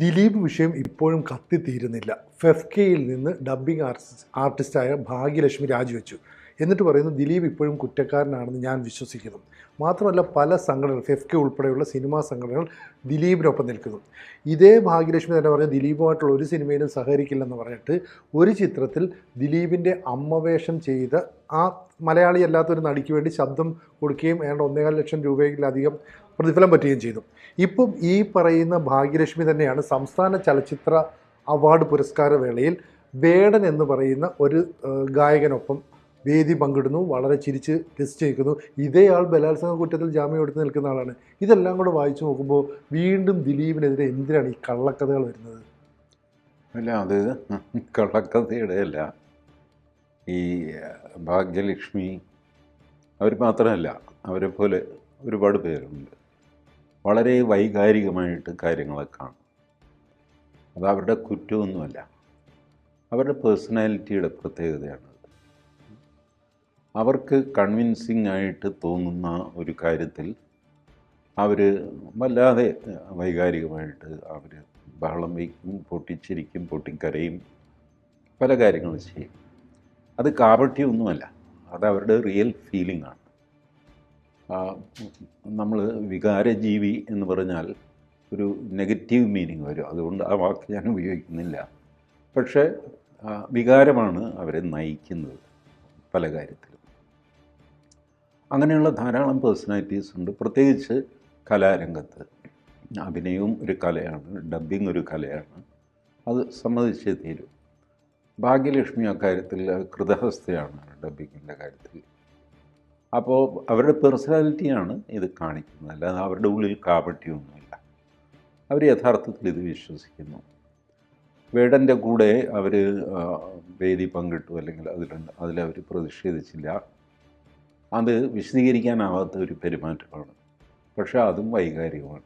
ദിലീപ് വിഷയം ഇപ്പോഴും കത്തിത്തീരുന്നില്ല ഫെഫ്കെയിൽ നിന്ന് ഡബ്ബിംഗ് ആർട്ടിസ്റ്റ് ആർട്ടിസ്റ്റായ ഭാഗ്യലക്ഷ്മി രാജിവെച്ചു. എന്നിട്ട് പറയുന്നു ദിലീപ് ഇപ്പോഴും കുറ്റക്കാരനാണെന്ന് ഞാൻ വിശ്വസിക്കുന്നു. മാത്രമല്ല പല സംഘടനകൾ ഫെഫ്കെ ഉൾപ്പെടെയുള്ള സിനിമാ സംഘടനകൾ ദിലീപിനൊപ്പം നിൽക്കുന്നു. ഇതേ ഭാഗ്യലക്ഷ്മി തന്നെ പറഞ്ഞ ദിലീപുമായിട്ടുള്ള ഒരു സിനിമയിലും സഹകരിക്കില്ലെന്ന് പറഞ്ഞിട്ട് ഒരു ചിത്രത്തിൽ ദിലീപിന്റെ അമ്മവേഷം ചെയ്ത ആ മലയാളി അല്ലാത്തൊരു നടിക്ക് വേണ്ടി ശബ്ദം കൊടുക്കുകയും ഏതാണ്ട് ഒന്നേകാൽ ലക്ഷം രൂപയിലധികം പ്രതിഫലം പറ്റുകയും ചെയ്തു. ഇപ്പം ഈ പറയുന്ന ഭാഗ്യലക്ഷ്മി തന്നെയാണ് സംസ്ഥാന ചലച്ചിത്ര അവാർഡ് പുരസ്കാര വേളയിൽ വേടൻ എന്ന് പറയുന്ന ഒരു ഗായകനൊപ്പം വേദി പങ്കിടുന്നു വളരെ ചിരിച്ച് രസിച്ചേക്കുന്നു ഇതേ ആൾ ബലാത്സംഗ കുറ്റത്തിൽ ജാമ്യം എടുത്ത് നിൽക്കുന്ന ആളാണ്. ഇതെല്ലാം കൂടെ വായിച്ചു നോക്കുമ്പോൾ വീണ്ടും ദിലീപിനെതിരെ എന്തിനാണ് ഈ കള്ളക്കഥകൾ വരുന്നത്? അല്ല അത് കള്ളക്കഥയുടെ അല്ല. ഈ ഭാഗ്യലക്ഷ്മി അവർ മാത്രമല്ല അവരെ പോലെ ഒരുപാട് പേരുണ്ട്. വളരെ വൈകാരികമായിട്ട് കാര്യങ്ങളെ കാണും. അത് അവരുടെ കുറ്റമൊന്നുമല്ല. അവരുടെ പേഴ്സണാലിറ്റിയുടെ പ്രത്യേകതയാണ് അവർക്ക് കൺവിൻസിങ് ആയിട്ട് തോന്നുന്ന ഒരു കാര്യത്തിൽ അവർ വല്ലാതെ വൈകാരികമായിട്ട് അവർ ബഹളം വയ്ക്കും പൊട്ടിച്ചിരിക്കും പൊട്ടിക്കരയും പല കാര്യങ്ങളും ചെയ്യും. അത് കാപട്യമൊന്നുമല്ല. അത് അവരുടെ റിയൽ ഫീലിംഗ് ആണ്. നമ്മൾ വികാരജീവി എന്ന് പറഞ്ഞാൽ ഒരു നെഗറ്റീവ് മീനിങ് വരും. അതുകൊണ്ട് ആ വാക്ക് ഞാൻ ഉപയോഗിക്കുന്നില്ല. പക്ഷേ വികാരമാണ് അവരെ നയിക്കുന്നത് പല കാര്യത്തിലും. അങ്ങനെയുള്ള ധാരാളം പേഴ്സണാലിറ്റീസ് ഉണ്ട്. പ്രത്യേകിച്ച് കലാരംഗത്ത്. അഭിനയവും ഒരു കലയാണ് ഡബ്ബിംഗ് ഒരു കലയാണ്. അത് സമ്മതിച്ചേ തീരും. ഭാഗ്യലക്ഷ്മി അക്കാര്യത്തിൽ കൃതഹസ്ഥയാണ് ഡബ്ബിങ്ങിന്റെ കാര്യത്തിൽ. അപ്പോൾ അവരുടെ പേഴ്സണാലിറ്റിയാണ് ഇത് കാണിക്കുന്നത്. അല്ലാതെ അവരുടെ ഉള്ളിൽ കാപട്യമൊന്നുമില്ല അവർ യഥാർത്ഥത്തിൽ ഇത് വിശ്വസിക്കുന്നു. വേടന്റെ കൂടെ അവർ വേദി പങ്കിട്ടു അല്ലെങ്കിൽ അതിൽ അതിലവർ പ്രതിഷേധിച്ചില്ല. അത് വിശദീകരിക്കാനാവാത്ത ഒരു പെരുമാറ്റമാണ്. പക്ഷേ അതും വൈകാരികമാണ്.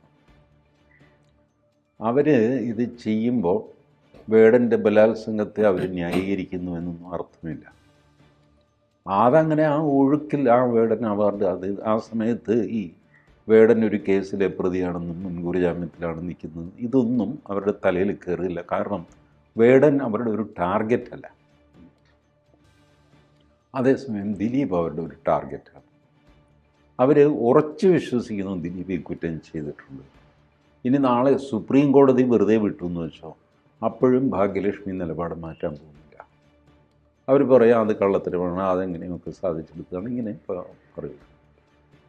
അവർ ഇത് ചെയ്യുമ്പോൾ വേടന്റെ ബലാത്സംഗത്തെ അവർ ന്യായീകരിക്കുന്നു എന്നൊന്നും അർത്ഥമില്ല. അതങ്ങനെ ആ ഒഴുക്കിൽ ആ വേടൻ അവാർഡ് അത് ആ സമയത്ത് ഈ വേടൻ ഒരു കേസിലെ പ്രതിയാണെന്നും മുൻകൂർ ജാമ്യത്തിലാണ് നിൽക്കുന്നത്. ഇതൊന്നും അവരുടെ തലയിൽ കയറില്ല. കാരണം വേടൻ അവരുടെ ഒരു ടാർഗറ്റ് അല്ല അതേസമയം ദിലീപ് അവരുടെ ഒരു ടാർഗറ്റാണ്. അവർ ഉറച്ചു വിശ്വസിക്കുന്നു ദിലീപ് ഈ കുറ്റം ചെയ്തിട്ടുണ്ട്. ഇനി നാളെ സുപ്രീം കോടതി വെറുതെ വിട്ടു എന്ന് വെച്ചോ അപ്പോഴും ഭാഗ്യലക്ഷ്മി നിലപാട് മാറ്റാൻ പോകുന്നില്ല അവർ പറയാം അത് കള്ളത്തരമാണ് അതെങ്ങനെയൊക്കെ സാധിച്ചെടുക്കുകയാണ് ഇങ്ങനെ പറയും.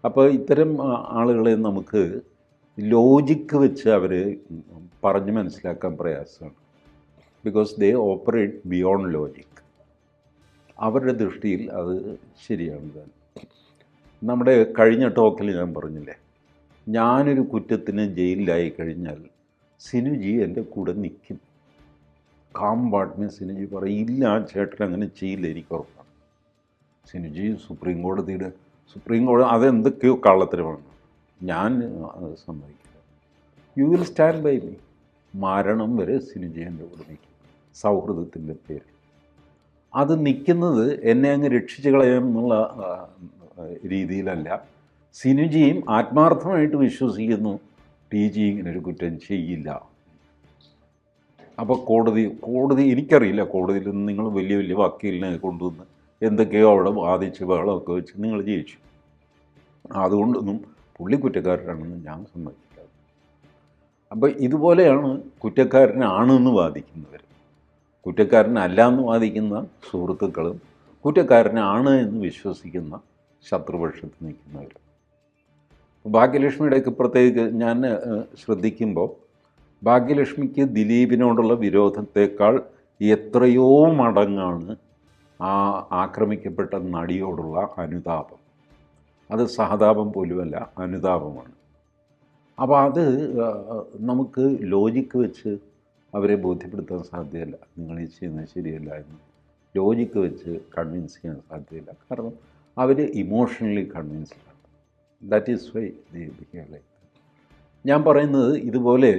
അപ്പോൾ ഇത്തരം ആളുകളെ നമുക്ക് ലോജിക്ക് വെച്ച് അവർ പറഞ്ഞ് മനസ്സിലാക്കാൻ പ്രയാസമാണ്. Because they operate beyond logic അവരുടെ ദൃഷ്ടിയിൽ അത് ശരിയാണ് താൻ നമ്മുടെ കഴിഞ്ഞ ടോക്കിൽ ഞാൻ പറഞ്ഞില്ലേ ഞാനൊരു കുറ്റത്തിന് ജയിലിലായി കഴിഞ്ഞാൽ സിനുജി എന്റെ കൂടെ നിൽക്കും കാം പാട്ടിന് സിനുജി പറയും ഇല്ല ആ ചേട്ടൻ അങ്ങനെ ചെയ്യില്ല എനിക്ക് ഉറപ്പാണ്. സിനുജി സുപ്രീം കോടതിയുടെ സുപ്രീം കോടതി അതെന്തൊക്കെയോ കള്ളത്തരമാണ്. ഞാൻ സമ്മതിക്കില്ല. You will stand by me മരണം വരെ സിനുജി എന്റെ കൂടെ നിൽക്കും. സൗഹൃദത്തിന്റെ പേര് അത് നിൽക്കുന്നത് എന്നെ അങ്ങ് രക്ഷിച്ചു കളയാം എന്നുള്ള ആ, ആ, രീതിയിലല്ല. സിനുജിയും ആത്മാർത്ഥമായിട്ട് വിശ്വസിക്കുന്നു. ടി ജി ഇങ്ങനെ ഒരു കുറ്റം ചെയ്യില്ല. അപ്പോൾ കോടതി കോടതി എനിക്കറിയില്ല കോടതിയിൽ നിന്ന് നിങ്ങൾ വലിയ വലിയ വക്കീലിനെ കൊണ്ടുവന്ന് എന്തൊക്കെയോ അവിടെ വാദിച്ച് ബഹളമൊക്കെ വെച്ച് നിങ്ങൾ ജയിച്ചു അതുകൊണ്ടൊന്നും പുള്ളി കുറ്റക്കാരനാണെന്ന് ഞാൻ സമ്മതിക്കില്ല. അപ്പോൾ ഇതുപോലെയാണ് കുറ്റക്കാരനാണെന്ന് വാദിക്കുന്നവർ കുറ്റക്കാരനല്ല എന്ന് വാദിക്കുന്ന സുഹൃത്തുക്കളും കുറ്റക്കാരനാണ് എന്ന് വിശ്വസിക്കുന്ന ശത്രുപക്ഷത്ത് നിൽക്കുന്നവർ ഭാഗ്യലക്ഷ്മിയുടെയൊക്കെ പ്രത്യേകിച്ച് ഞാൻ ശ്രദ്ധിക്കുമ്പോൾ ഭാഗ്യലക്ഷ്മിക്ക് ദിലീപിനോടുള്ള വിരോധത്തേക്കാൾ എത്രയോ മടങ്ങാണ് ആ ആക്രമിക്കപ്പെട്ട നടിയോടുള്ള അനുതാപം. അത് സഹതാപം പോലുമല്ല അനുതാപമാണ്. അപ്പോൾ അത് നമുക്ക് ലോജിക്ക് വെച്ച് അവരെ ബോധ്യപ്പെടുത്താൻ സാധ്യമല്ല നിങ്ങൾ ഈ ചെയ്യുന്നത് ശരിയല്ല എന്ന് ലോജിക്ക് വെച്ച് കൺവിൻസ് ചെയ്യാൻ സാധ്യമല്ല കാരണം അവർ ഇമോഷണലി കൺവിൻസ്ഡ് ആണ്. ദാറ്റ് ഈസ് വൈ ദി ഞാൻ പറയുന്നത് ഇതുപോലെ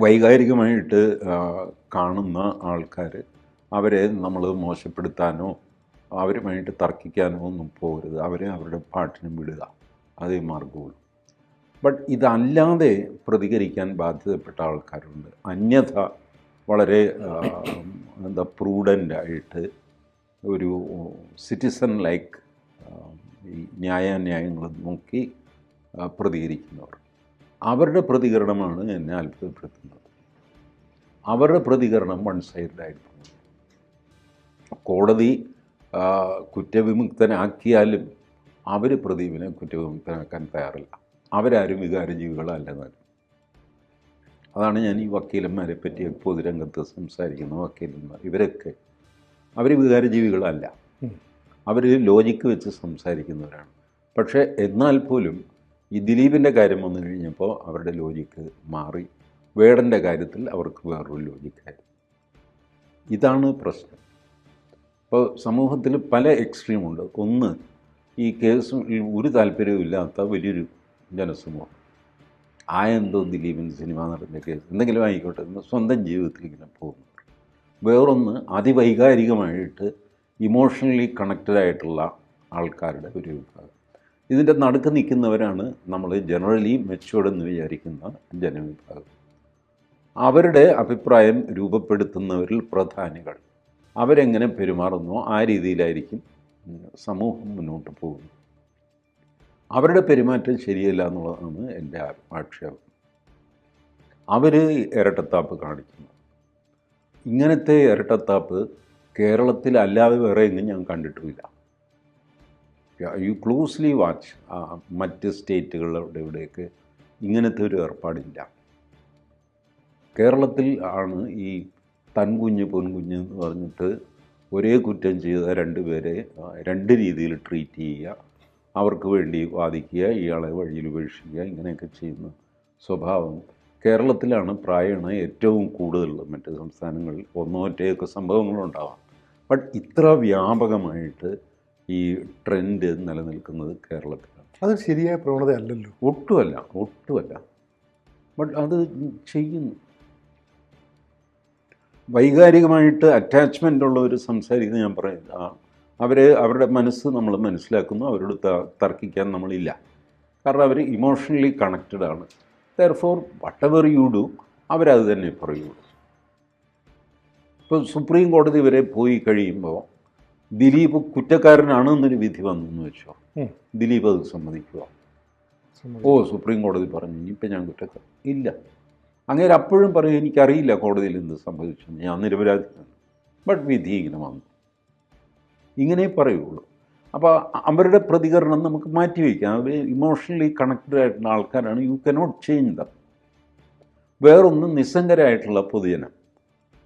വൈകാരികമായിട്ട് കാണുന്ന ആൾക്കാർ അവരെ നമ്മൾ മോശപ്പെടുത്താനോ അവരുമായിട്ട് തർക്കിക്കാനോ ഒന്നും പോകരുത്. അവരെ അവരുടെ പാട്ടിന് വിടുക. അതേ മാർഗമുള്ളൂ ബട്ട് ഇതല്ലാതെ പ്രതികരിക്കാൻ ബാധ്യതപ്പെട്ട ആൾക്കാരുണ്ട്. അന്യഥ വളരെ എന്താ പ്രൂഡന്റായിട്ട് ഒരു സിറ്റിസൺ ലൈക്ക് ന്യായാന്യായങ്ങൾ നോക്കി പ്രതികരിക്കുന്നവർ. അവരുടെ പ്രതികരണമാണ് എന്നെ അത്ഭുതപ്പെടുത്തുന്നത്. അവരുടെ പ്രതികരണം വൺ സൈഡായിരുന്നു കോടതി കുറ്റവിമുക്തനാക്കിയാലും അവർ പ്രദീപിനെ കുറ്റവിമുക്തനാക്കാൻ തയ്യാറില്ല. അവരാരും വികാരജീവികളല്ലെന്നാലും അതാണ് ഞാൻ ഈ വക്കീലന്മാരെ പറ്റി പൊതുരംഗത്ത് സംസാരിക്കുന്ന വക്കീലന്മാർ. ഇവരൊക്കെ അവർ വികാരജീവികളല്ല. അവർ ലോജിക്ക് വെച്ച് സംസാരിക്കുന്നവരാണ്. പക്ഷേ എന്നാൽ പോലും ഈ ദിലീപിന്റെ കാര്യം വന്നു കഴിഞ്ഞപ്പോൾ അവരുടെ ലോജിക്ക് മാറി. വേടന്റെ കാര്യത്തിൽ അവർക്ക് വേറൊരു ലോജിക്കായിരുന്നു ഇതാണ് പ്രശ്നം. ഇപ്പോൾ സമൂഹത്തിൽ പല എക്സ്ട്രീമുണ്ട് ഒന്ന് ഈ കേസിൽ ഒരു താല്പര്യവും ഇല്ലാത്ത വലിയൊരു ജനസമൂഹം. ആയെന്തോ ദിലീപിന്റെ സിനിമ നടന്ന കേസ്. എന്തെങ്കിലും ആയിക്കോട്ടെ എന്ന് സ്വന്തം ജീവിതത്തിൽ ഇങ്ങനെ പോകുന്നു. വേറൊന്ന് അതിവൈകാരികമായിട്ട് ഇമോഷണലി കണക്റ്റഡ് ആയിട്ടുള്ള ആൾക്കാരുടെ ഒരു വിഭാഗം. ഇതിന്റെ നടുക്ക് നിൽക്കുന്നവരാണ് നമ്മൾ ജനറലി മെച്ചുവേർഡ് എന്ന് വിചാരിക്കുന്ന ജനവിഭാഗം. അവരുടെ അഭിപ്രായം രൂപപ്പെടുത്തുന്നവരിൽ പ്രധാനികൾ. അവരെങ്ങനെ പെരുമാറുന്നു ആ രീതിയിലായിരിക്കും സമൂഹം മുന്നോട്ട് പോകുന്നത്. അവരുടെ പെരുമാറ്റം ശരിയല്ല എന്നുള്ളതാണ് എന്റെ ആക്ഷേപം. അവർ ഇരട്ടത്താപ്പ് കാണിക്കുന്നു. ഇങ്ങനത്തെ ഇരട്ടത്താപ്പ് കേരളത്തിൽ അല്ലാതെ വേറെ എങ്ങും ഞാൻ കണ്ടിട്ടുമില്ല. യു ക്ലോസ്ലി വാച്ച് മറ്റ് സ്റ്റേറ്റുകളുടെ ഇവിടേക്ക് ഇങ്ങനത്തെ ഒരു ഏർപ്പാടില്ല. കേരളത്തിൽ ആണ് ഈ തൻകുഞ്ഞ് പൊൻകുഞ്ഞ് എന്ന് പറഞ്ഞിട്ട് ഒരേ കുറ്റം ചെയ്ത രണ്ട് പേരെ രണ്ട് രീതിയിൽ ട്രീറ്റ് ചെയ്യുക. അവർക്ക് വേണ്ടി വാദിക്കുക ഇയാളെ വഴിയിൽ ഉപേക്ഷിക്കുക ഇങ്ങനെയൊക്കെ ചെയ്യുന്ന സ്വഭാവം. കേരളത്തിലാണ് പ്രായണ ഏറ്റവും കൂടുതലുള്ളത് മറ്റ് സംസ്ഥാനങ്ങളിൽ ഒന്നോ ഒറ്റയൊക്കെ സംഭവങ്ങളുണ്ടാവാം. ബട്ട് ഇത്ര വ്യാപകമായിട്ട് ഈ ട്രെൻഡ് നിലനിൽക്കുന്നത് കേരളത്തിലാണ്. അത് ശരിയായ പ്രവണത അല്ലല്ലോ ഒട്ടുമല്ല ഒട്ടുമല്ല. ബട്ട് അത് ചെയ്യുന്നു. വൈകാരികമായിട്ട് അറ്റാച്ച്മെന്റ് ഉള്ളവർ സംസാരിക്കുന്നത് ഞാൻ പറയുന്നത് ആ അവരെ അവരുടെ മനസ്സ് നമ്മൾ മനസ്സിലാക്കുന്നു അവരോട് തർക്കിക്കാൻ നമ്മളില്ല. കാരണം അവർ ഇമോഷണലി കണക്റ്റഡ് ആണ്. Therefore whatever you do അവരത് തന്നെ പറയുള്ളൂ. ഇപ്പോൾ സുപ്രീം കോടതി വരെ പോയി കഴിയുമ്പോൾ ദിലീപ് കുറ്റക്കാരനാണ് എന്നൊരു വിധി വന്നു എന്ന് വെച്ചോ. ദിലീപ് അത് സമ്മതിക്കുക. ഓ സുപ്രീം കോടതി പറഞ്ഞു ഇനിയിപ്പോൾ ഞാൻ കുറ്റക്കാരൻ. ഇല്ല. അങ്ങനെ അപ്പോഴും പറയും എനിക്കറിയില്ല കോടതിയിൽ എന്ത് സംഭവിച്ചു ഞാൻ നിരപരാധിയാണ്. ബട്ട് വിധി ഇങ്ങനെ വന്നു. ഇങ്ങനെ പറയുള്ളൂ. അപ്പോൾ അവരുടെ പ്രതികരണം നമുക്ക് മാറ്റിവെക്കാം അവർ ഇമോഷണലി കണക്റ്റഡ് ആയിട്ടുള്ള ആൾക്കാരാണ്. യു കനോട്ട് ചേഞ്ച് ദം വേറൊന്ന് നിസ്സംഗരായിട്ടുള്ള പൊതുജനം.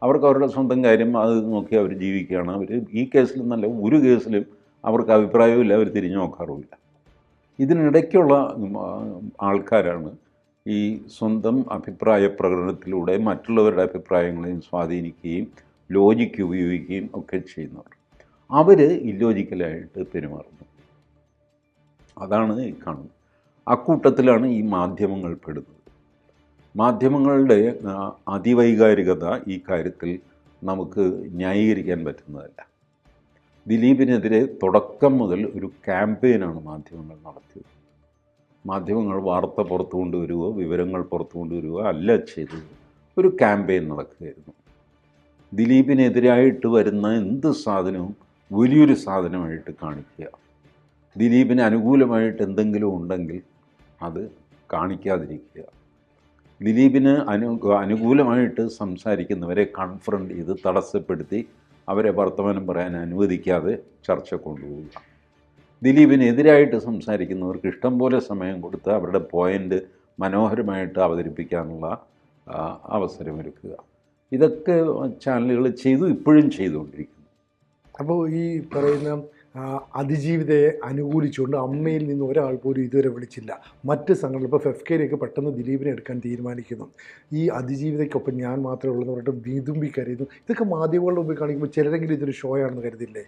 അവർക്ക് അവരുടെ സ്വന്തം കാര്യം അത് നോക്കി അവർ ജീവിക്കുകയാണ്. അവർ ഈ കേസിലും നല്ല ഒരു കേസിലും അവർക്ക് അഭിപ്രായവും അവർ തിരിഞ്ഞു നോക്കാറുമില്ല ഇതിനിടയ്ക്കുള്ള ആൾക്കാരാണ് ഈ സ്വന്തം അഭിപ്രായ പ്രകടനത്തിലൂടെ മറ്റുള്ളവരുടെ അഭിപ്രായങ്ങളെയും സ്വാധീനിക്കുകയും ലോജിക്ക് ഉപയോഗിക്കുകയും ഒക്കെ ചെയ്യുന്നവർ. അവർ ഇല്ലോജിക്കലായിട്ട് പെരുമാറുന്നു. അതാണ് കാണുന്നത്. അക്കൂട്ടത്തിലാണ് ഈ മാധ്യമങ്ങൾ പെടുന്നത്. മാധ്യമങ്ങളുടെ അതിവൈകാരികത ഈ കാര്യത്തിൽ നമുക്ക് ന്യായീകരിക്കാൻ പറ്റുന്നതല്ല. ദിലീപിനെതിരെ തുടക്കം മുതൽ ഒരു ക്യാമ്പയിനാണ് മാധ്യമങ്ങൾ നടത്തിയത്. മാധ്യമങ്ങൾ വാർത്ത പുറത്തു കൊണ്ടുവരികയോ വിവരങ്ങൾ പുറത്തു കൊണ്ടുവരികയോ അല്ല ചെയ്തത്. ഒരു ക്യാമ്പയിൻ നടക്കുകയായിരുന്നു. ദിലീപിനെതിരായിട്ട് വരുന്ന എന്ത് സാധനവും വലിയൊരു സാധനമായിട്ട് കാണിക്കുക. ദിലീപിന് അനുകൂലമായിട്ട് എന്തെങ്കിലും ഉണ്ടെങ്കിൽ അത് കാണിക്കാതിരിക്കുക. ദിലീപിന് അനു അനുകൂലമായിട്ട് സംസാരിക്കുന്നവരെ കൺഫ്രണ്ട് ചെയ്ത് തടസ്സപ്പെടുത്തി അവരെ വർത്തമാനം പറയാൻ അനുവദിക്കാതെ ചർച്ച കൊണ്ടുപോവുക. ദിലീപിനെതിരായിട്ട് സംസാരിക്കുന്നവർക്ക് ഇഷ്ടം പോലെ സമയം കൊടുത്ത് അവരുടെ പോയിന്റ് മനോഹരമായിട്ട് അവതരിപ്പിക്കാനുള്ള അവസരമൊരുക്കുക. ഇതൊക്കെ ചാനലുകൾ ചെയ്തു ഇപ്പോഴും ചെയ്തുകൊണ്ടിരിക്കുന്നു. അപ്പോൾ ഈ പറയുന്ന അതിജീവിതയെ അനുകൂലിച്ചുകൊണ്ട് അമ്മയിൽ നിന്ന് ഒരാൾ പോലും ഇതുവരെ വിളിച്ചില്ല. മറ്റ് സംഘടന ഇപ്പോൾ ഫെഫ്കേരിയൊക്കെ പെട്ടെന്ന് ദിലീപിനെ എടുക്കാൻ തീരുമാനിക്കുന്നു. ഈ അതിജീവിതയ്ക്കൊപ്പം ഞാൻ മാത്രമേ ഉള്ളൂ എന്ന് പറഞ്ഞിട്ട് വീതുമ്പി കരുതുന്നു ഇതൊക്കെ മാധ്യമങ്ങളുടെ മുമ്പിൽ കാണിക്കുമ്പോൾ ചിലരെങ്കിലും ഇതൊരു ഷോ ആണെന്ന് കരുതില്ലേ?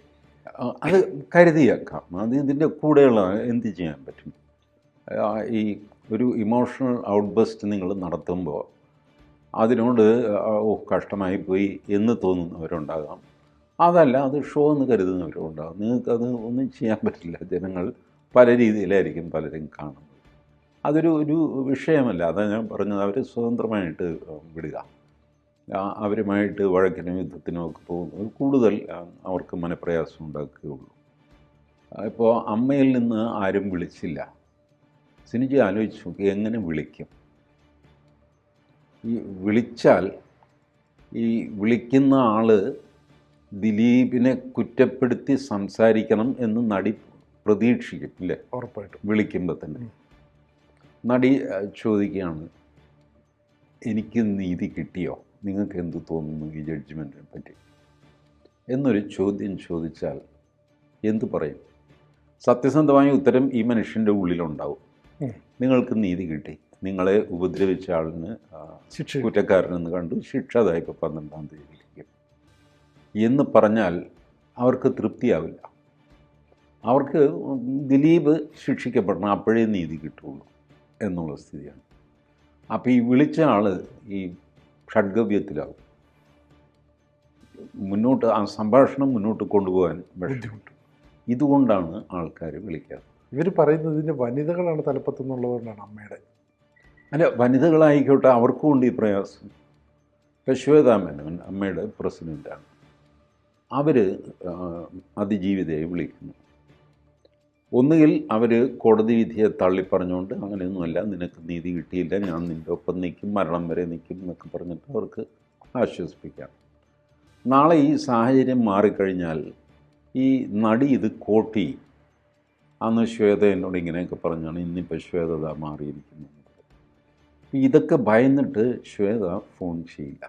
അത് കരുതിയേക്കാം. അത് ഇതിന്റെ കൂടെയുള്ള എന്ത് ചെയ്യാൻ പറ്റും? ഈ ഒരു ഇമോഷണൽ ഔട്ട്ബസ്റ്റ് നിങ്ങൾ നടത്തുമ്പോൾ അതിനോട് ഓ കഷ്ടമായി പോയി എന്ന് തോന്നുന്നവരുണ്ടാകാം. അതല്ല അത് ഷോ എന്ന് കരുതുന്നവരുണ്ടാകും നിങ്ങൾക്കത് ഒന്നും ചെയ്യാൻ പറ്റില്ല. ജനങ്ങൾ പല രീതിയിലായിരിക്കും പലരും കാണുന്നത്. അതൊരു ഒരു വിഷയമല്ല. അതാ ഞാൻ പറഞ്ഞത് അവർ സ്വതന്ത്രമായിട്ട് വിടുക. അവരുമായിട്ട് വഴക്കിനും യുദ്ധത്തിനും ഒക്കെ പോകുന്നത് കൂടുതൽ അവർക്ക് മനപ്രയാസം ഉണ്ടാക്കുകയുള്ളൂ. ഇപ്പോൾ അമ്മയിൽ നിന്ന് ആരും വിളിച്ചില്ല. സിനിജി ആലോചിച്ച് നോക്കി എങ്ങനെ വിളിക്കും? ഈ വിളിച്ചാൽ ഈ വിളിക്കുന്ന ആൾ ദിലീപിനെ കുറ്റപ്പെടുത്തി സംസാരിക്കണം എന്ന് നടി പ്രതീക്ഷിക്കും ഇല്ലേ? ഉറപ്പായിട്ടും. വിളിക്കുമ്പോൾ തന്നെ. നടി ചോദിക്കുകയാണ് എനിക്ക് നീതി കിട്ടിയോ? നിങ്ങൾക്ക് എന്ത് തോന്നുന്നു ഈ ജഡ്ജ്മെന്റിനെ പറ്റി? എന്നൊരു ചോദ്യം ചോദിച്ചാൽ എന്തു പറയും? സത്യസന്ധമായ ഉത്തരം ഈ മനുഷ്യന്റെ ഉള്ളിലുണ്ടാവും. നിങ്ങൾക്ക് നീതി കിട്ടി. നിങ്ങളെ ഉപദ്രവിച്ച ആളിന് ശിക്ഷ കുറ്റക്കാരനെന്ന് കണ്ടു. ശിക്ഷ അതായപ്പോൾ പന്ത്രണ്ടാം തീയതി. എന്ന് പറഞ്ഞാൽ അവർക്ക് തൃപ്തിയാവില്ല. അവർക്ക് ദിലീപ് ശിക്ഷിക്കപ്പെടണം അപ്പോഴേ നീതി കിട്ടുള്ളൂ എന്നുള്ള സ്ഥിതിയാണ്. അപ്പോൾ ഈ വിളിച്ച ആൾ ഈ ഷഡ്ഗവ്യത്തിലാവും. മുന്നോട്ട് ആ സംഭാഷണം മുന്നോട്ട് കൊണ്ടുപോകാൻ ബുദ്ധിമുട്ട്. ഇതുകൊണ്ടാണ് ആൾക്കാർ വിളിക്കാറ്. ഇവർ പറയുന്നത് ഇതിന്റെ വനിതകളാണ് തലപ്പത്തുന്നുള്ളതുകൊണ്ടാണ് അമ്മയുടെ. അല്ല വനിതകളായിക്കോട്ടെ അവർക്കും ഉണ്ട് ഈ പ്രയാസം. ശ്വേതാ മേനോൻ അമ്മയുടെ പ്രസിഡന്റാണ് അവർ അതിജീവിതയെ വിളിക്കുന്നു. ഒന്നുകിൽ അവർ കോടതി വിധിയെ തള്ളിപ്പറഞ്ഞുകൊണ്ട് അങ്ങനെയൊന്നുമല്ല നിനക്ക് നീതി കിട്ടിയില്ല ഞാൻ നിന്റെ ഒപ്പം നിൽക്കും മരണം വരെ നിൽക്കും എന്നൊക്കെ പറഞ്ഞിട്ട് അവർക്ക് ആശ്വസിപ്പിക്കാം. നാളെ ഈ സാഹചര്യം മാറിക്കഴിഞ്ഞാൽ ഈ നടി ഇത് കോട്ടി അന്ന് ശ്വേത എന്നോട് ഇങ്ങനെയൊക്കെ പറഞ്ഞാണ് ഇന്നിപ്പോൾ ശ്വേത മാറിയിരിക്കുന്നത് മാറിയിരിക്കുന്നു. ഇതൊക്കെ ഭയന്നിട്ട് ശ്വേത ഫോൺ ചെയ്യില്ല.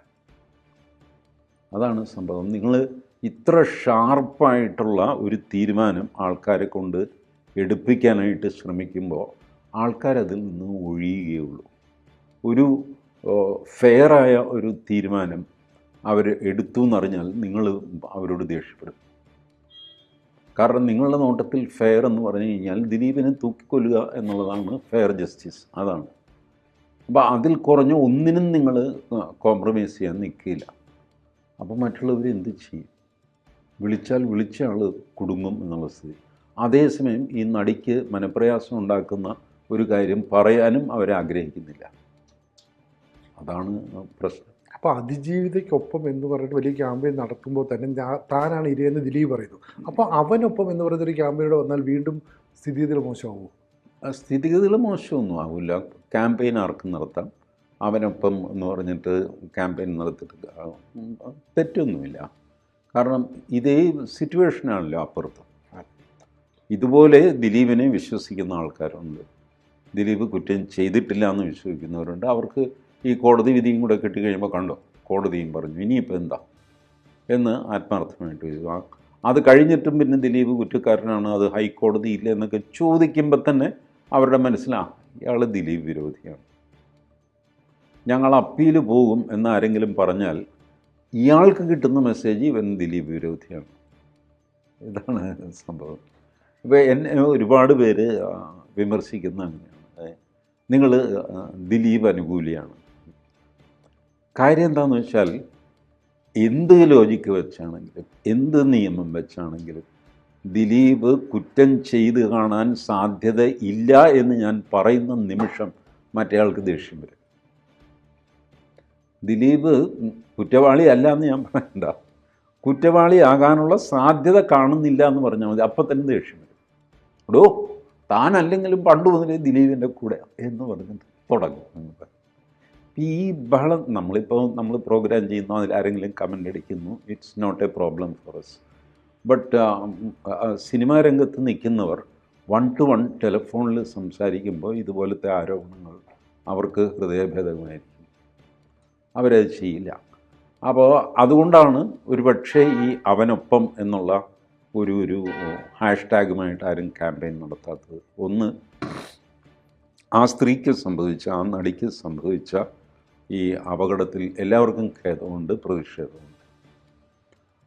അതാണ് സംഭവം. നിങ്ങൾ ഇത്ര ഷാർപ്പായിട്ടുള്ള ഒരു തീരുമാനം ആൾക്കാരെ കൊണ്ട് എടുപ്പിക്കാനായിട്ട് ശ്രമിക്കുമ്പോൾ ആൾക്കാരതിൽ നിന്ന് ഒഴിയുകയുള്ളൂ. ഒരു ഫെയറായ ഒരു തീരുമാനം അവർ എടുത്തു എന്നറിഞ്ഞാൽ നിങ്ങൾ അവരോട് ദേഷ്യപ്പെടും. കാരണം നിങ്ങളുടെ നോട്ടത്തിൽ ഫെയർ എന്ന് പറഞ്ഞു കഴിഞ്ഞാൽ ദിലീപിനെ തൂക്കിക്കൊല്ലുക എന്നുള്ളതാണ് ഫെയർ ജസ്റ്റിസ് അതാണ്. അപ്പോൾ അതിൽ കുറഞ്ഞ ഒന്നിനും നിങ്ങൾ കോംപ്രമൈസ് ചെയ്യാൻ നിൽക്കില്ല. അപ്പോൾ മറ്റുള്ളവർ എന്ത് ചെയ്യും? വിളിച്ചാൽ വിളിച്ച ആൾ കുടുങ്ങും എന്നുള്ള സ്ഥിതി. അതേസമയം ഈ നടിക്ക് മനപ്രയാസം ഉണ്ടാക്കുന്ന ഒരു കാര്യം പറയാനും അവരെ ആഗ്രഹിക്കുന്നില്ല. അതാണ് പ്രശ്നം. അപ്പോൾ അതിജീവിതയ്ക്കൊപ്പം എന്ന് പറഞ്ഞിട്ട് വലിയ ക്യാമ്പയിൻ നടത്തുമ്പോൾ തന്നെ താനാണ് ഇരയെന്ന് ദിലീപ് പറയുന്നു. അപ്പോൾ അവനൊപ്പം എന്ന് പറയുന്ന ഒരു ക്യാമ്പയിനോട് വന്നാൽ വീണ്ടും സ്ഥിതിഗതികൾ മോശമാവുമോ ആ സ്ഥിതിഗതികൾ മോശമൊന്നും ആവില്ല. ക്യാമ്പയിൻ ആർക്കും നടത്താം. അവനൊപ്പം എന്ന് പറഞ്ഞിട്ട് ക്യാമ്പയിൻ നടത്തിയിട്ട് തെറ്റൊന്നുമില്ല. കാരണം ഇതേ സിറ്റുവേഷനാണല്ലോ അപ്പുറത്ത്. ഇതുപോലെ ദിലീപിനെ വിശ്വസിക്കുന്ന ആൾക്കാരുണ്ട്. ദിലീപ് കുറ്റം ചെയ്തിട്ടില്ല എന്ന് വിശ്വസിക്കുന്നവരുണ്ട്. അവർക്ക് ഈ കോടതി വിധിയും കൂടെ കിട്ടിക്കഴിയുമ്പോൾ കണ്ടോ? കോടതിയും പറഞ്ഞു ഇനിയിപ്പോൾ എന്താ? എന്ന് ആത്മാർത്ഥമായിട്ട് വിശ്വസിക്കും. അത് കഴിഞ്ഞിട്ടും പിന്നെ ദിലീപ് കുറ്റക്കാരനാണ്. അത് ഹൈക്കോടതി ഇല്ല എന്നൊക്കെ ചോദിക്കുമ്പോൾ തന്നെ അവരുടെ മനസ്സിലാ ഇയാൾ ദിലീപ് വിരോധിയാണ്. ഞങ്ങൾ അപ്പീൽ പോകും എന്ന് ആരെങ്കിലും പറഞ്ഞാൽ ഇയാൾക്ക് കിട്ടുന്ന മെസ്സേജ് ഇവൻ ദിലീപ് വിരോധിയാണ്. ഇതാണ് സംഭവം. ഇപ്പോൾ എന്നെ ഒരുപാട് പേര് വിമർശിക്കുന്ന അങ്ങനെയാണ്. നിങ്ങൾ ദിലീപ് അനുകൂലിയാണ്. കാര്യം എന്താണെന്ന് വെച്ചാൽ എന്ത് ലോജിക്ക് വെച്ചാണെങ്കിലും എന്ത് നിയമം വെച്ചാണെങ്കിലും ദിലീപ് കുറ്റം ചെയ്ത് കാണാൻ സാധ്യത ഇല്ല എന്ന് ഞാൻ പറയുന്ന നിമിഷം മറ്റേയാൾക്ക് ദേഷ്യം വരും. ദിലീപ് കുറ്റവാളിയല്ല എന്ന് ഞാൻ പറയണ്ട. കുറ്റവാളിയാകാനുള്ള സാധ്യത കാണുന്നില്ല എന്ന് പറഞ്ഞാൽ മതി. അപ്പം തന്നെ ദേഷ്യം വരും. എടോ താനല്ലെങ്കിലും പണ്ട് മുതലേ ദിലീപിന്റെ കൂടെ എന്ന് പറഞ്ഞിട്ട് തുടങ്ങും. ഈ ബഹളം നമ്മളിപ്പോൾ നമ്മൾ പ്രോഗ്രാം ചെയ്യുന്നു അതിൽ ആരെങ്കിലും കമന്റ് അടിക്കുന്നു it's not a problem for us but cinema രംഗത്ത് നിൽക്കുന്നവർ വൺ ടു വൺ ടെലിഫോണിൽ സംസാരിക്കുമ്പോൾ ഇതുപോലത്തെ ആരോപണങ്ങൾ അവർക്ക് ഹൃദയഭേദകമായിരിക്കും. അവരത് ചെയ്യില്ല. അപ്പോൾ അതുകൊണ്ടാണ് ഒരു പക്ഷേ ഈ അവനൊപ്പം എന്നുള്ള ഒരു ഒരു ഹാഷ്ടാഗുമായിട്ട് ആരും ക്യാമ്പയിൻ നടത്താത്തത്. ഒന്ന് ആ സ്ത്രീക്ക് സംഭവിച്ച ആ നടിക്ക് സംഭവിച്ച ഈ അപകടത്തിൽ എല്ലാവർക്കും ഖേദമുണ്ട് പ്രതിഷേധമുണ്ട്.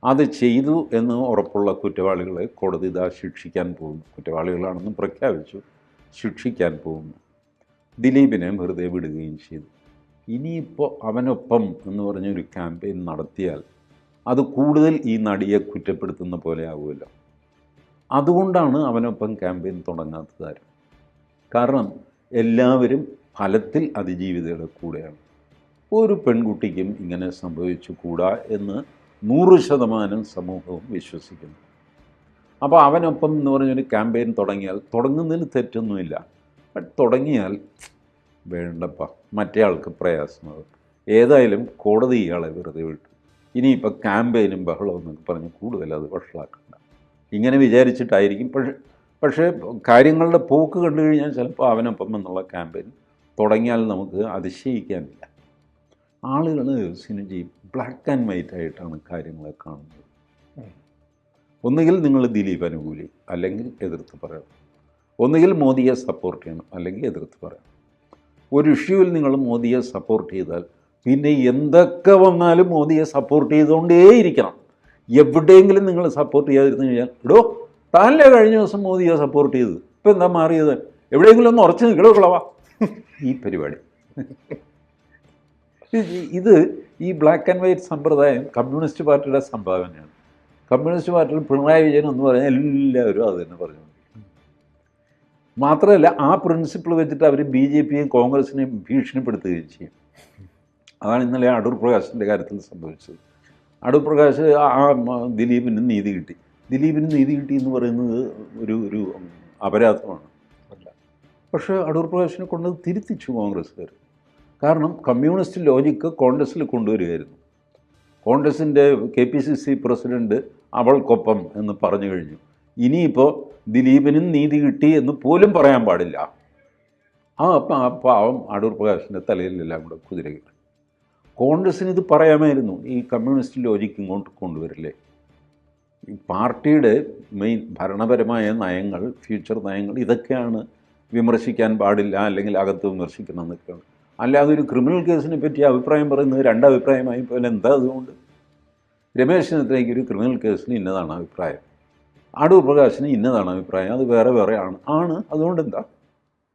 അത് ചെയ്തു എന്ന് ഉറപ്പുള്ള കുറ്റവാളികളെ കോടതി ഇതാ ശിക്ഷിക്കാൻ പോകുന്നു. കുറ്റവാളികളാണെന്ന് പ്രഖ്യാപിച്ചു ശിക്ഷിക്കാൻ പോകുന്നു. ദിലീപിനെ വെറുതെ വിടുകയും ചെയ്തു. ഇനിയിപ്പോൾ അവനൊപ്പം എന്ന് പറഞ്ഞൊരു ക്യാമ്പയിൻ നടത്തിയാൽ അത് കൂടുതൽ ഈ നടിയെ കുറ്റപ്പെടുത്തുന്ന പോലെ ആവുമല്ലോ. അതുകൊണ്ടാണ് അവനൊപ്പം ക്യാമ്പയിൻ തുടങ്ങാത്തത് ആരും. കാരണം എല്ലാവരും ഫലത്തിൽ അതിജീവിതയുടെ കൂടെയാണ്. ഒരു പെൺകുട്ടിക്കും ഇങ്ങനെ സംഭവിച്ചു കൂടാ എന്ന് നൂറ് ശതമാനം സമൂഹവും വിശ്വസിക്കുന്നു. അപ്പോൾ അവനൊപ്പം എന്ന് പറഞ്ഞൊരു ക്യാമ്പയിൻ തുടങ്ങിയാൽ തുടങ്ങുന്നതിന് തെറ്റൊന്നുമില്ല. ബട്ട് തുടങ്ങിയാൽ വേണ്ടപ്പ. മറ്റേ ആൾക്ക് പ്രയാസമാകും ഏതായാലും കോടതി ഇയാളെ വെറുതെ വിട്ടു. ഇനിയിപ്പോൾ ക്യാമ്പയിനും ബഹളവും എന്നൊക്കെ പറഞ്ഞ് കൂടുതൽ അത് വഷളാക്കണ്ട. ഇങ്ങനെ വിചാരിച്ചിട്ടായിരിക്കും. പക്ഷേ പക്ഷേ കാര്യങ്ങളുടെ പോക്ക് കണ്ടു കഴിഞ്ഞാൽ ചിലപ്പോൾ അവനൊപ്പം എന്നുള്ള ക്യാമ്പയിൻ തുടങ്ങിയാൽ നമുക്ക് അതിശയിക്കാനില്ല. ആളുകൾ സിനിജി ബ്ലാക്ക് ആൻഡ് വൈറ്റ് ആയിട്ടാണ് കാര്യങ്ങളെ കാണുന്നത്. ഒന്നുകിൽ നിങ്ങൾ ദിലീപ് അനുകൂലി അല്ലെങ്കിൽ എതിർത്ത് പറയണം. ഒന്നുകിൽ മോദിയെ സപ്പോർട്ട് ചെയ്യണം അല്ലെങ്കിൽ എതിർത്ത് പറയണം. ഒരു ഇഷ്യൂവിൽ നിങ്ങൾ മോദിയെ സപ്പോർട്ട് ചെയ്താൽ പിന്നെ എന്തൊക്കെ വന്നാലും മോദിയെ സപ്പോർട്ട് ചെയ്തുകൊണ്ടേയിരിക്കണം. എവിടെയെങ്കിലും നിങ്ങൾ സപ്പോർട്ട് ചെയ്യാതിരുന്നു കഴിഞ്ഞാൽ ഇടോ താനല്ലേ കഴിഞ്ഞ ദിവസം മോദിയെ സപ്പോർട്ട് ചെയ്തത്. ഇപ്പം എന്താ മാറിയത്? എവിടെയെങ്കിലും ഒന്ന് ഉറച്ചു നിൽക്കണോ കളവാ ഈ പരിപാടി. ഇത് ഈ ബ്ലാക്ക് ആൻഡ് വൈറ്റ് സമ്പ്രദായം കമ്മ്യൂണിസ്റ്റ് പാർട്ടിയുടെ സംഭാവനയാണ്. കമ്മ്യൂണിസ്റ്റ് പാർട്ടിയിൽ പിണറായി വിജയൻ എന്ന് പറഞ്ഞാൽ എല്ലാവരും അത് തന്നെ പറഞ്ഞു. മാത്രമല്ല ആ പ്രിൻസിപ്പിൾ വെച്ചിട്ട് അവർ ബി ജെ പിയും കോൺഗ്രസിനെയും ഭീഷണിപ്പെടുത്തുകയും ചെയ്യും. അതാണ് ഇന്നലെ അടൂർ പ്രകാശിന്റെ കാര്യത്തിൽ സംഭവിച്ചത്. അടൂർ പ്രകാശ് ആ ദിലീപിന് നീതി കിട്ടി. ദിലീപിന് നീതി കിട്ടി എന്ന് പറയുന്നത് ഒരു ഒരു അപരാധമാണ്. അല്ല പക്ഷേ അടൂർ പ്രകാശിനെ കൊണ്ട് തിരുത്തിച്ചു കോൺഗ്രസ്സുകാർ. കാരണം കമ്മ്യൂണിസ്റ്റ് ലോജിക്ക് കോൺഗ്രസ്സിൽ കൊണ്ടുവരികയായിരുന്നു. കോൺഗ്രസിന്റെ K P C C president അവൾക്കൊപ്പം എന്ന് പറഞ്ഞു കഴിഞ്ഞു. ഇനിയിപ്പോൾ ദിലീപിനും നീതി കിട്ടി എന്ന് പോലും പറയാൻ പാടില്ല. ആ അപ്പം ആ പാവം അടൂർ പ്രകാശിന്റെ തലയിലെല്ലാം കൂടെ കുതിര കയറി കോൺഗ്രസ്സിന് ഇത് പറയാമായിരുന്നു. ഈ കമ്മ്യൂണിസ്റ്റ് ലോജിക്ക് ഇങ്ങോട്ട് കൊണ്ടുവരില്ലേ? ഈ പാർട്ടിയുടെ മെയിൻ ഭരണപരമായ നയങ്ങൾ ഫ്യൂച്ചർ നയങ്ങൾ ഇതൊക്കെയാണ് വിമർശിക്കാൻ പാടില്ല അല്ലെങ്കിൽ അകത്ത് വിമർശിക്കണം എന്നൊക്കെയാണ്. അല്ലാതെ ഒരു ക്രിമിനൽ കേസിനെ പറ്റി അഭിപ്രായം പറയുന്നത് രണ്ടഭിപ്രായമായി പോലെ എന്താ അതുകൊണ്ട്? രമേശ് ചെന്നിത്തലയ്ക്ക് ഒരു ക്രിമിനൽ കേസിന് ഇന്നതാണ് അഭിപ്രായം. അടൂർ പ്രകാശിന് ഇന്നതാണ് അഭിപ്രായം. അത് വേറെ വേറെ ആണ് ആണ്. അതുകൊണ്ട് എന്താ?